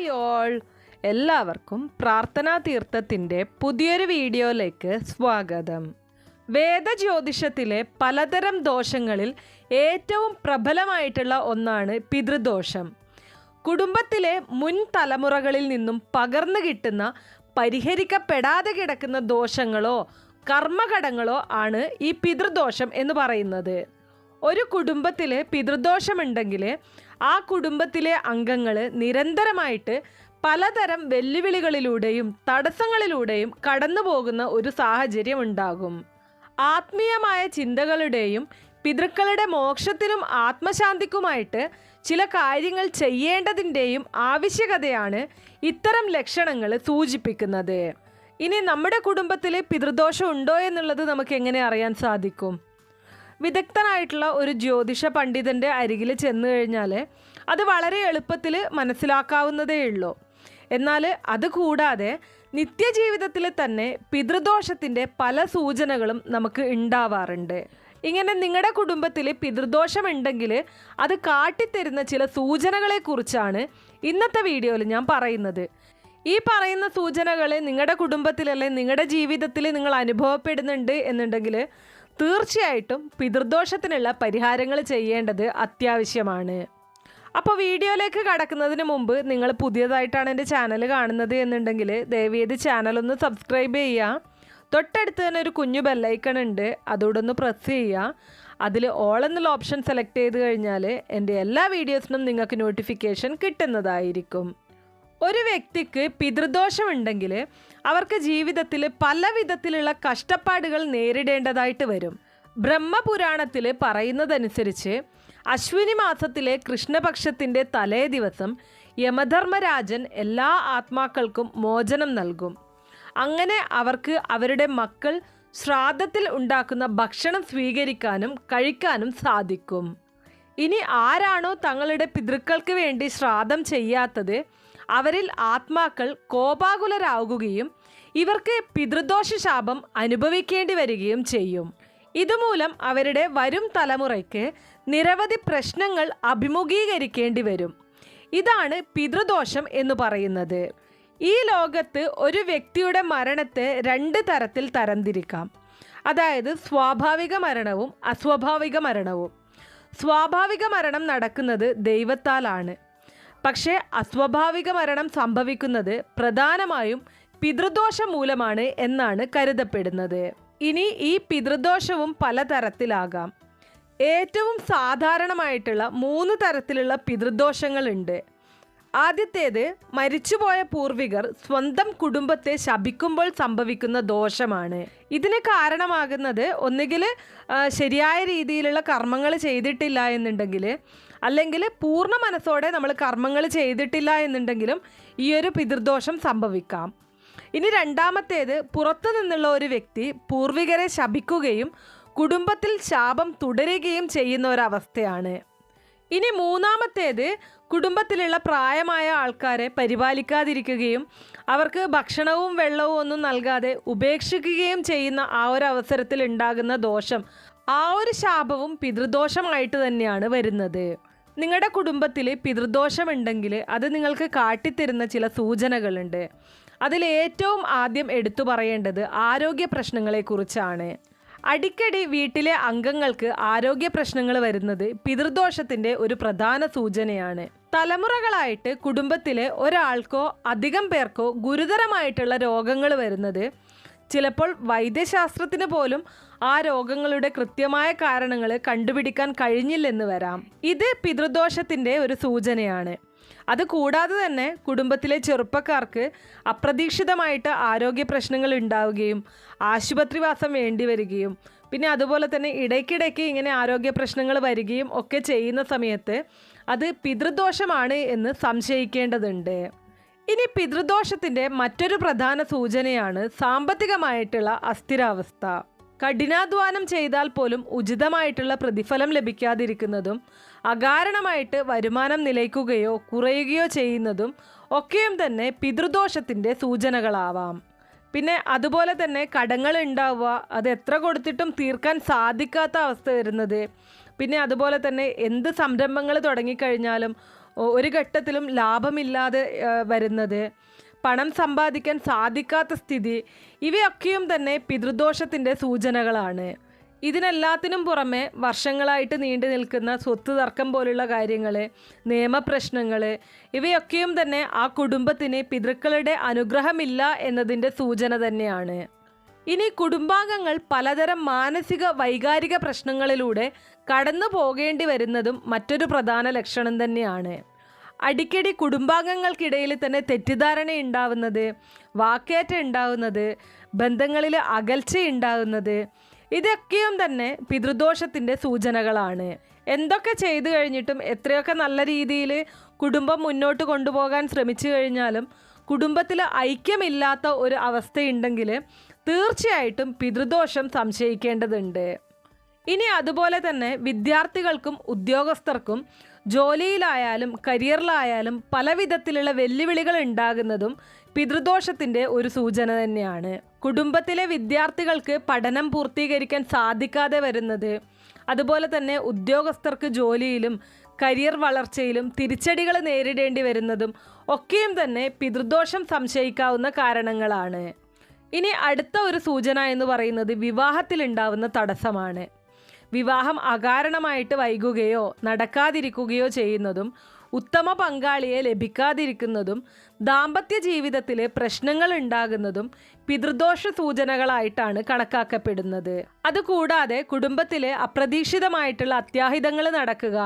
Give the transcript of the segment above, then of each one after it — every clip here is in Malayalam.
ഹായ് ഓൾ എല്ലാവർക്കും പ്രാർത്ഥനാ തീർത്ഥത്തിന്റെ പുതിയൊരു വീഡിയോയിലേക്ക് സ്വാഗതം. വേദജ്യോതിഷത്തിലെ പലതരം ദോഷങ്ങളിൽ ഏറ്റവും പ്രബലമായിട്ടുള്ള ഒന്നാണ് പിതൃദോഷം. കുടുംബത്തിലെ മുൻ തലമുറകളിൽ നിന്നും പകർന്നു കിട്ടുന്ന പരിഹരിക്കപ്പെടാതെ കിടക്കുന്ന ദോഷങ്ങളോ കർമ്മഘടങ്ങളോ ആണ് ഈ പിതൃദോഷം എന്ന് പറയുന്നത്. ഒരു കുടുംബത്തിൽ പിതൃദോഷമുണ്ടെങ്കിൽ ആ കുടുംബത്തിലെ അംഗങ്ങൾ നിരന്തരമായിട്ട് പലതരം വെല്ലുവിളികളിലൂടെയും തടസ്സങ്ങളിലൂടെയും കടന്നു പോകുന്ന ഒരു സാഹചര്യം ഉണ്ടാകും ആത്മീയമായ ചിന്തകളുടെയും പിതൃക്കളുടെ മോക്ഷത്തിനും ആത്മശാന്തിക്കുമായിട്ട് ചില കാര്യങ്ങൾ ചെയ്യേണ്ടതിന്റെയും ആവശ്യകതയാണ് ഇത്തരം ലക്ഷണങ്ങൾ സൂചിപ്പിക്കുന്നത്. ഇനി നമ്മുടെ കുടുംബത്തിൽ പിതൃദോഷം ഉണ്ടോ എന്നുള്ളത് നമുക്ക് എങ്ങനെ അറിയാൻ സാധിക്കും? വിദഗ്ധനായിട്ടുള്ള ഒരു ജ്യോതിഷ പണ്ഡിതന്റെ അരികിൽ ചെന്ന് കഴിഞ്ഞാൽ അത് വളരെ എളുപ്പത്തിൽ മനസ്സിലാക്കാവുന്നതേ ഉള്ളൂ. എന്നാൽ അതുകൂടാതെ നിത്യജീവിതത്തിൽ തന്നെ പിതൃദോഷത്തിന്റെ പല സൂചനകളും നമുക്ക് ഉണ്ടാവാറുണ്ട്. ഇങ്ങനെ നിങ്ങളുടെ കുടുംബത്തിൽ പിതൃദോഷമുണ്ടെങ്കിൽ അത് കാട്ടിത്തരുന്ന ചില സൂചനകളെക്കുറിച്ചാണ് ഇന്നത്തെ വീഡിയോയിൽ ഞാൻ പറയുന്നത്. ഈ പറയുന്ന സൂചനകൾ നിങ്ങളുടെ കുടുംബത്തിലല്ലേ നിങ്ങളുടെ ജീവിതത്തിൽ നിങ്ങൾ അനുഭവപ്പെടുന്നുണ്ട് എന്നുണ്ടെങ്കിൽ തീർച്ചയായിട്ടും പിതൃദോഷത്തിനുള്ള പരിഹാരങ്ങൾ ചെയ്യേണ്ടത് അത്യാവശ്യമാണ്. അപ്പോൾ വീഡിയോയിലേക്ക് കടക്കുന്നതിന് മുമ്പ് നിങ്ങൾ പുതിയതായിട്ടാണ് എന്റെ ചാനൽ കാണുന്നത് എന്നുണ്ടെങ്കിൽ ദയവേത് ചാനലൊന്ന് സബ്സ്ക്രൈബ് ചെയ്യുക. തൊട്ടടുത്ത് തന്നെ ഒരു കുഞ്ഞു ബെല്ലൈക്കൺ ഉണ്ട്. അതോടൊന്ന് പ്രസ് ചെയ്യുക. അതിൽ ഓൾ എന്നുള്ള ഓപ്ഷൻ സെലക്ട് ചെയ്ത് കഴിഞ്ഞാൽ എന്റെ എല്ലാ വീഡിയോസിനും നിങ്ങൾക്ക് നോട്ടിഫിക്കേഷൻ കിട്ടുന്നതായിരിക്കും. ഒരു വ്യക്തിക്ക് പിതൃദോഷമുണ്ടെങ്കിൽ അവർക്ക് ജീവിതത്തിൽ പല വിധത്തിലുള്ള കഷ്ടപ്പാടുകൾ നേരിടേണ്ടതായിട്ട് വരും. ബ്രഹ്മപുരാണത്തിൽ പറയുന്നതനുസരിച്ച് അശ്വിനി മാസത്തിലെ കൃഷ്ണപക്ഷത്തിന്റെ തലേ ദിവസം യമധർമ്മരാജൻ എല്ലാ ആത്മാക്കൾക്കും മോചനം നൽകും. അങ്ങനെ അവർക്ക് അവരുടെ മക്കൾ ശ്രാദ്ധത്തിൽ ഉണ്ടാക്കുന്ന ഭക്ഷണം സ്വീകരിക്കാനും കഴിക്കാനും സാധിക്കും. ഇനി ആരാണോ തങ്ങളുടെ പിതൃക്കൾക്ക് വേണ്ടി ശ്രാദ്ധം ചെയ്യാത്തത് അവരിൽ ആത്മാക്കൾ കോപാകുലരാകുകയും ഇവർക്ക് പിതൃദോഷ ശാപം അനുഭവിക്കേണ്ടി വരികയും ചെയ്യും. ഇതുമൂലം അവരുടെ വരും തലമുറയ്ക്ക് നിരവധി പ്രശ്നങ്ങൾ അഭിമുഖീകരിക്കേണ്ടി വരും. ഇതാണ് പിതൃദോഷം എന്ന് പറയുന്നത്. ഈ ലോകത്ത് ഒരു വ്യക്തിയുടെ മരണത്തെ രണ്ട് തരത്തിൽ തരംതിരിക്കാം. അതായത് സ്വാഭാവിക മരണവും അസ്വാഭാവിക മരണവും. സ്വാഭാവിക മരണം നടക്കുന്നത് ദൈവത്താലാണ്. പക്ഷേ അസ്വാഭാവിക മരണം സംഭവിക്കുന്നത് പ്രധാനമായും പിതൃദോഷം മൂലമാണ് എന്നാണ് കരുതപ്പെടുന്നത്. ഇനി ഈ പിതൃദോഷവും പലതരത്തിലാകാം ഏറ്റവും സാധാരണമായിട്ടുള്ള മൂന്ന് തരത്തിലുള്ള പിതൃദോഷങ്ങളുണ്ട്. ആദ്യത്തേത് മരിച്ചുപോയ പൂർവികർ സ്വന്തം കുടുംബത്തെ ശപിക്കുമ്പോൾ സംഭവിക്കുന്ന ദോഷമാണ്. ഇതിന് കാരണമാകുന്നത് ഒന്നുകിൽ ശരിയായ രീതിയിലുള്ള കർമ്മങ്ങൾ ചെയ്തിട്ടില്ല എന്നുണ്ടെങ്കിൽ അല്ലെങ്കിൽ പൂർണ മനസ്സോടെ നമ്മൾ കർമ്മങ്ങൾ ചെയ്തിട്ടില്ല എന്നുണ്ടെങ്കിലും ഈ ഒരു പിതൃദോഷം സംഭവിക്കാം. ഇനി രണ്ടാമത്തേത് പുറത്തു നിന്നുള്ള ഒരു വ്യക്തി പൂർവികരെ ശപിക്കുകയും കുടുംബത്തിൽ ശാപം തുടരുകയും ചെയ്യുന്ന ഒരവസ്ഥയാണ് ഇനി മൂന്നാമത്തേത് കുടുംബത്തിലുള്ള പ്രായമായ ആൾക്കാരെ പരിപാലിക്കാതിരിക്കുകയും അവർക്ക് ഭക്ഷണവും വെള്ളവും ഒന്നും നൽകാതെ ഉപേക്ഷിക്കുകയും ചെയ്യുന്ന ആ ഒരു അവസരത്തിൽ ഉണ്ടാകുന്ന ദോഷം ആ ഒരു ശാപവും പിതൃദോഷമായിട്ട് തന്നെയാണ് വരുന്നത്. നിങ്ങളുടെ കുടുംബത്തിൽ പിതൃദോഷമുണ്ടെങ്കിൽ അത് നിങ്ങൾക്ക് കാട്ടിത്തരുന്ന ചില സൂചനകളുണ്ട്. അതിൽ ഏറ്റവും ആദ്യം എടുത്തു പറയേണ്ടത് ആരോഗ്യ പ്രശ്നങ്ങളെക്കുറിച്ചാണ്. അടിക്കടി വീട്ടിലെ അംഗങ്ങൾക്ക് ആരോഗ്യ പ്രശ്നങ്ങൾ വരുന്നത് പിതൃദോഷത്തിന്റെ ഒരു പ്രധാന സൂചനയാണ്. തലമുറകളായിട്ട് കുടുംബത്തിലെ ഒരാൾക്കോ അധികം പേർക്കോ ഗുരുതരമായിട്ടുള്ള രോഗങ്ങൾ വരുന്നത് ചിലപ്പോൾ വൈദ്യശാസ്ത്രത്തിന് പോലും ആ രോഗങ്ങളുടെ കൃത്യമായ കാരണങ്ങൾ കണ്ടുപിടിക്കാൻ കഴിഞ്ഞില്ലെന്ന് വരാം. ഇത് പിതൃദോഷത്തിന്റെ ഒരു സൂചനയാണ്. അത് കൂടാതെ തന്നെ കുടുംബത്തിലെ ചെറുപ്പക്കാർക്ക് അപ്രതീക്ഷിതമായിട്ട് ആരോഗ്യ പ്രശ്നങ്ങൾ ഉണ്ടാവുകയും ആശുപത്രിവാസം വേണ്ടി വരികയും പിന്നെ അതുപോലെ തന്നെ ഇടയ്ക്കിടയ്ക്ക് ഇങ്ങനെ ആരോഗ്യ പ്രശ്നങ്ങൾ വരികയും ഒക്കെ ചെയ്യുന്ന സമയത്ത് അത് പിതൃദോഷമാണ് എന്ന് സംശയിക്കേണ്ടതുണ്ട്. ഇനി പിതൃദോഷത്തിന്റെ മറ്റൊരു പ്രധാന സൂചനയാണ് സാമ്പത്തികമായിട്ടുള്ള അസ്ഥിരാവസ്ഥ. കഠിനാധ്വാനം ചെയ്താൽ പോലും ഉചിതമായിട്ടുള്ള പ്രതിഫലം ലഭിക്കാതിരിക്കുന്നതും അകാരണമായിട്ട് വരുമാനം നിലയ്ക്കുകയോ കുറയുകയോ ചെയ്യുന്നതും ഒക്കെയും തന്നെ പിതൃദോഷത്തിന്റെ സൂചനകളാവാം. പിന്നെ അതുപോലെ തന്നെ കടങ്ങൾ ഉണ്ടാവുക അത് എത്ര കൊടുത്തിട്ടും തീർക്കാൻ സാധിക്കാത്ത അവസ്ഥ വരുന്നത്. പിന്നെ അതുപോലെ തന്നെ എന്ത് സംരംഭങ്ങൾ തുടങ്ങിക്കഴിഞ്ഞാലും ഒരു ഘട്ടത്തിലും ലാഭമില്ലാതെ വരുന്നത്. പണം സമ്പാദിക്കാൻ സാധിക്കാത്ത സ്ഥിതി. ഇവയൊക്കെയും തന്നെ പിതൃദോഷത്തിന്റെ സൂചനകളാണ്. ഇതിനെല്ലാത്തിനും പുറമെ വർഷങ്ങളായിട്ട് നീണ്ടു നിൽക്കുന്ന സ്വത്ത് തർക്കം പോലുള്ള കാര്യങ്ങൾ നിയമപ്രശ്നങ്ങൾ ഇവയൊക്കെയും തന്നെ ആ കുടുംബത്തിന് പിതൃക്കളുടെ അനുഗ്രഹമില്ല എന്നതിന്റെ സൂചന തന്നെയാണ്. ഇനി കുടുംബാംഗങ്ങൾ പലതരം മാനസിക വൈകാരിക പ്രശ്നങ്ങളിലൂടെ കടന്നു പോകേണ്ടി വരുന്നതും മറ്റൊരു പ്രധാന ലക്ഷണം തന്നെയാണ്. അടിക്കടി കുടുംബാംഗങ്ങൾക്കിടയിൽ തന്നെ തെറ്റിദ്ധാരണ ഉണ്ടാവുന്നത് വാക്കേറ്റം ഉണ്ടാവുന്നത് ബന്ധങ്ങളിൽ അകൽച്ച ഉണ്ടാവുന്നത് ഇതൊക്കെയും തന്നെ പിതൃദോഷത്തിന്റെ സൂചനകളാണ്. എന്തൊക്കെ ചെയ്തു കഴിഞ്ഞിട്ടും എത്രയൊക്കെ നല്ല രീതിയിൽ കുടുംബം മുന്നോട്ട് കൊണ്ടുപോകാൻ ശ്രമിച്ചു കഴിഞ്ഞാലും കുടുംബത്തിൽ ഐക്യമില്ലാത്ത ഒരു അവസ്ഥയുണ്ടെങ്കിൽ തീർച്ചയായിട്ടും പിതൃദോഷം സംശയിക്കേണ്ടതുണ്ട്. ഇനി അതുപോലെ തന്നെ വിദ്യാർത്ഥികൾക്കും ഉദ്യോഗസ്ഥർക്കും ജോലിയിലായാലും കരിയറിലായാലും പല വിധത്തിലുള്ള വെല്ലുവിളികൾ ഉണ്ടാകുന്നതും പിതൃദോഷത്തിന്റെ ഒരു സൂചന തന്നെയാണ്. കുടുംബത്തിലെ വിദ്യാർത്ഥികൾക്ക് പഠനം പൂർത്തീകരിക്കാൻ സാധിക്കാതെ വരുന്നത് അതുപോലെ തന്നെ ഉദ്യോഗസ്ഥർക്ക് ജോലിയിലും കരിയർ വളർച്ചയിലും തിരിച്ചടികൾ നേരിടേണ്ടി വരുന്നതും ഒക്കെയും തന്നെ പിതൃദോഷം സംശയിക്കാവുന്ന കാരണങ്ങളാണ്. ഇനി അടുത്ത ഒരു സൂചന എന്ന് പറയുന്നത് വിവാഹത്തിലുണ്ടാവുന്ന തടസ്സമാണ്. വിവാഹം അകാരണമായിട്ട് വൈകുകയോ നടക്കാതിരിക്കുകയോ ചെയ്യുന്നതും ഉത്തമ പങ്കാളിയെ ലഭിക്കാതിരിക്കുന്നതും ദാമ്പത്യ ജീവിതത്തിലെ പ്രശ്നങ്ങൾ ഉണ്ടാകുന്നതും പിതൃദോഷ സൂചനകളായിട്ടാണ് കണക്കാക്കപ്പെടുന്നത്. അതുകൂടാതെ കുടുംബത്തിലെ അപ്രതീക്ഷിതമായിട്ടുള്ള അത്യാഹിതങ്ങൾ നടക്കുക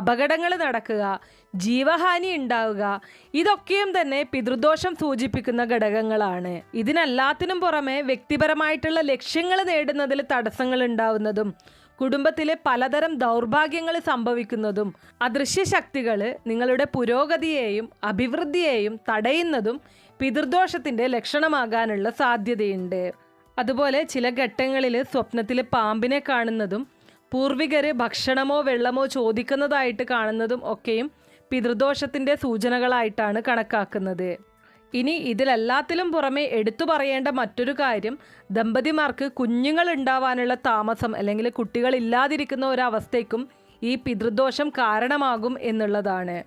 അപകടങ്ങൾ നടക്കുക ജീവഹാനി ഉണ്ടാവുക ഇതൊക്കെയും തന്നെ പിതൃദോഷം സൂചിപ്പിക്കുന്ന ഘടകങ്ങളാണ്. ഇതിനെല്ലാത്തിനും പുറമെ വ്യക്തിപരമായിട്ടുള്ള ലക്ഷ്യങ്ങൾ നേടുന്നതിൽ തടസ്സങ്ങൾ ഉണ്ടാവുന്നതും കുടുംബത്തിലെ പലതരം ദൗർഭാഗ്യങ്ങൾ സംഭവിക്കുന്നതും അദൃശ്യ ശക്തികൾ നിങ്ങളുടെ പുരോഗതിയെയും അഭിവൃദ്ധിയെയും തടയുന്നതും പിതൃദോഷത്തിന്റെ ലക്ഷണമാകാനുള്ള സാധ്യതയുണ്ട്. അതുപോലെ ചില ഘട്ടങ്ങളിൽ സ്വപ്നത്തിൽ പാമ്പിനെ കാണുന്നതും പൂർവികർ ഭക്ഷണമോ വെള്ളമോ ചോദിക്കുന്നതായിട്ട് കാണുന്നതും ഒക്കെയും പിതൃദോഷത്തിന്റെ സൂചനകളായിട്ടാണ് കണക്കാക്കുന്നത്. ഇനി ഇതിലെല്ലാത്തിലും പുറമെ എടുത്തു പറയേണ്ട മറ്റൊരു കാര്യം ദമ്പതിമാർക്ക് കുഞ്ഞുങ്ങൾ ഉണ്ടാവാനുള്ള താമസം അല്ലെങ്കിൽ കുട്ടികൾ ഇല്ലാതിരിക്കുന്ന ഒരവസ്ഥയ്ക്കും ഈ പിതൃദോഷം കാരണമാകും എന്നുള്ളതാണ്.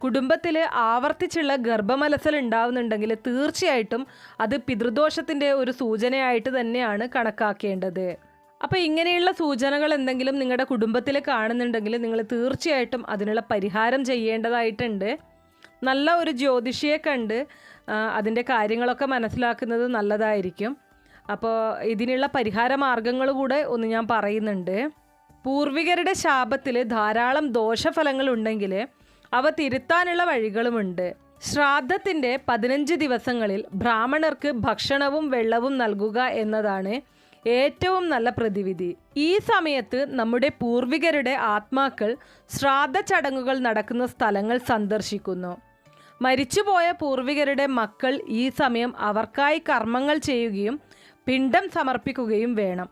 കുടുംബത്തിൽ ആവർത്തിച്ചുള്ള ഗർഭമലസൽ ഉണ്ടാവുന്നുണ്ടെങ്കിൽ തീർച്ചയായിട്ടും അത് പിതൃദോഷത്തിന്റെ ഒരു സൂചനയായിട്ട് തന്നെയാണ് കണക്കാക്കേണ്ടത്. അപ്പോൾ ഇങ്ങനെയുള്ള സൂചനകൾ എന്തെങ്കിലും നിങ്ങളുടെ കുടുംബത്തിൽ കാണുന്നുണ്ടെങ്കിൽ നിങ്ങൾ തീർച്ചയായിട്ടും അതിനുള്ള പരിഹാരം ചെയ്യേണ്ടതായിട്ടുണ്ട്. നല്ല ഒരു ജ്യോതിഷിയെ കണ്ട് അതിന്റെ കാര്യങ്ങളൊക്കെ മനസ്സിലാക്കുന്നത് നല്ലതായിരിക്കും. അപ്പോൾ ഇതിനുള്ള പരിഹാര മാർഗങ്ങൾ കൂടെ ഒന്ന് ഞാൻ പറയുന്നുണ്ട്. പൂർവികരുടെ ശാപത്തിൽ ധാരാളം ദോഷഫലങ്ങൾ ഉണ്ടെങ്കിൽ അവ തിരുത്താനുള്ള വഴികളുമുണ്ട്. ശ്രാദ്ധത്തിന്റെ പതിനഞ്ച് ദിവസങ്ങളിൽ ബ്രാഹ്മണർക്ക് ഭക്ഷണവും വെള്ളവും നൽകുക എന്നതാണ് ഏറ്റവും നല്ല പ്രതിവിധി. ഈ സമയത്ത് നമ്മുടെ പൂർവികരുടെ ആത്മാക്കൾ ശ്രാദ്ധ ചടങ്ങുകൾ നടക്കുന്ന സ്ഥലങ്ങൾ സന്ദർശിക്കുന്നു. മരിച്ചുപോയ പൂർവികരുടെ മക്കൾ ഈ സമയം അവർക്കായി കർമ്മങ്ങൾ ചെയ്യുകയും പിണ്ടം സമർപ്പിക്കുകയും വേണം.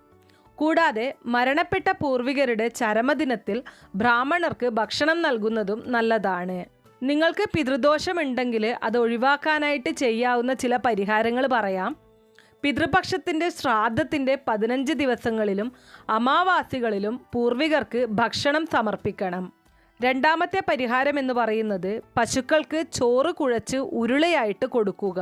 കൂടാതെ മരണപ്പെട്ട പൂർവികരുടെ ചരമദിനത്തിൽ ബ്രാഹ്മണർക്ക് ഭക്ഷണം നൽകുന്നതും നല്ലതാണ്. നിങ്ങൾക്ക് പിതൃദോഷമുണ്ടെങ്കിൽ അത് ഒഴിവാക്കാനായിട്ട് ചെയ്യാവുന്ന ചില പരിഹാരങ്ങൾ പറയാം. പിതൃപക്ഷത്തിന്റെ ശ്രാദ്ധത്തിന്റെ പതിനഞ്ച് ദിവസങ്ങളിലും അമാവാസികളിലും പൂർവികർക്ക് ഭക്ഷണം സമർപ്പിക്കണം. രണ്ടാമത്തെ പരിഹാരം എന്ന് പറയുന്നത് പശുക്കൾക്ക് ചോറ് കുഴച്ച് ഉരുളയായിട്ട് കൊടുക്കുക.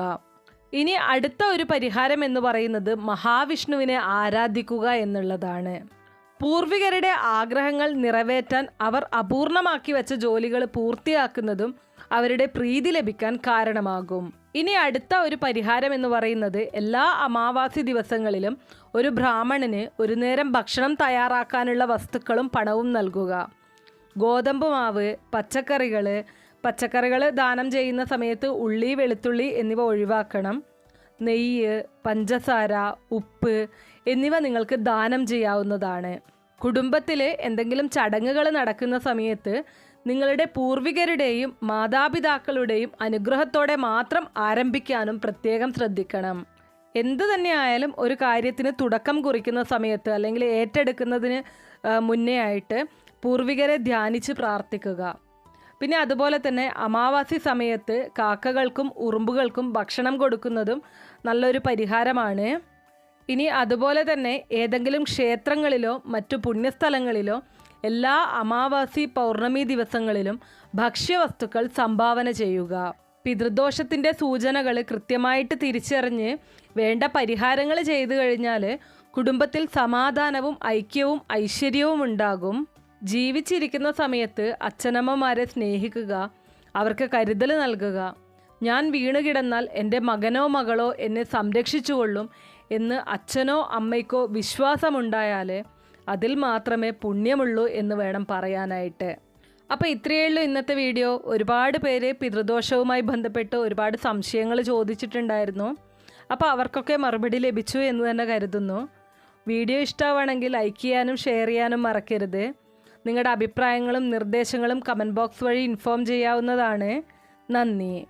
ഇനി അടുത്ത ഒരു പരിഹാരം എന്ന് പറയുന്നത് മഹാവിഷ്ണുവിനെ ആരാധിക്കുക എന്നുള്ളതാണ്. പൂർവികരുടെ ആഗ്രഹങ്ങൾ നിറവേറ്റാൻ അവർ അപൂർണമാക്കി വെച്ച ജോലികൾ പൂർത്തിയാക്കുന്നതും അവരുടെ പ്രീതി ലഭിക്കാൻ കാരണമാകും. ഇനി അടുത്ത ഒരു പരിഹാരം എന്ന് പറയുന്നത് എല്ലാ അമാവാസി ദിവസങ്ങളിലും ഒരു ബ്രാഹ്മണന് ഒരു നേരം ഭക്ഷണം തയ്യാറാക്കാനുള്ള വസ്തുക്കളും പണവും നൽകുക. ഗോതമ്പ് മാവ് പച്ചക്കറികൾ പച്ചക്കറികൾ ദാനം ചെയ്യുന്ന സമയത്ത് ഉള്ളി വെളുത്തുള്ളി എന്നിവ ഒഴിവാക്കണം. നെയ്യ് പഞ്ചസാര ഉപ്പ് എന്നിവ നിങ്ങൾക്ക് ദാനം ചെയ്യാവുന്നതാണ്. കുടുംബത്തിൽ എന്തെങ്കിലും ചടങ്ങുകൾ നടക്കുന്ന സമയത്ത് നിങ്ങളുടെ പൂർവികരുടെയും മാതാപിതാക്കളുടെയും അനുഗ്രഹത്തോടെ മാത്രം ആരംഭിക്കാനും പ്രത്യേകം ശ്രദ്ധിക്കണം. എന്തു തന്നെയായാലും ഒരു കാര്യത്തിന് തുടക്കം കുറിക്കുന്ന സമയത്ത് അല്ലെങ്കിൽ ഏറ്റെടുക്കുന്നതിന് മുന്നേ ആയിട്ട് പൂർവികരെ ധ്യാനിച്ച് പ്രാർത്ഥിക്കുക. പിന്നെ അതുപോലെ തന്നെ അമാവാസി സമയത്ത് കാക്കകൾക്കും ഉറുമ്പുകൾക്കും ഭക്ഷണം കൊടുക്കുന്നതും നല്ലൊരു പരിഹാരമാണ്. ഇനി അതുപോലെ തന്നെ ഏതെങ്കിലും ക്ഷേത്രങ്ങളിലോ മറ്റു പുണ്യസ്ഥലങ്ങളിലോ എല്ലാ അമാവാസി പൗർണമി ദിവസങ്ങളിലും ഭക്ഷ്യവസ്തുക്കൾ സംഭാവന ചെയ്യുക. പിതൃദോഷത്തിന്റെ സൂചനകൾ കൃത്യമായിട്ട് തിരിച്ചറിഞ്ഞ് വേണ്ട പരിഹാരങ്ങൾ ചെയ്തു കഴിഞ്ഞാൽ കുടുംബത്തിൽ സമാധാനവും ഐക്യവും ഐശ്വര്യവും ഉണ്ടാകും. ജീവിച്ചിരിക്കുന്ന സമയത്ത് അച്ഛനമ്മമാരെ സ്നേഹിക്കുക അവർക്ക് കരുതൽ നൽകുക. ഞാൻ വീണുകിടന്നാൽ എന്റെ മകനോ മകളോ എന്നെ സംരക്ഷിച്ചുകൊള്ളും എന്ന് അച്ഛനോ അമ്മയ്ക്കോ വിശ്വാസമുണ്ടായാൽ അതിൽ മാത്രമേ പുണ്യമുള്ളൂ എന്ന് വേണം പറയാനായിട്ട്. അപ്പോൾ ഇത്രയേ ഉള്ളൂ ഇന്നത്തെ വീഡിയോ. ഒരുപാട് പേര് പിതൃദോഷവുമായി ബന്ധപ്പെട്ട് ഒരുപാട് സംശയങ്ങൾ ചോദിച്ചിട്ടുണ്ടായിരുന്നു. അപ്പോൾ അവർക്കൊക്കെ മറുപടി ലഭിച്ചു എന്ന് തന്നെ കരുതുന്നു. വീഡിയോ ഇഷ്ടമാണെങ്കിൽ ലൈക്ക് ചെയ്യാനും ഷെയർ ചെയ്യാനും മറക്കരുത്. നിങ്ങളുടെ അഭിപ്രായങ്ങളും നിർദ്ദേശങ്ങളും കമന്റ് ബോക്സ് വഴി ഇൻഫോം ചെയ്യാവുന്നതാണ്. നന്ദി.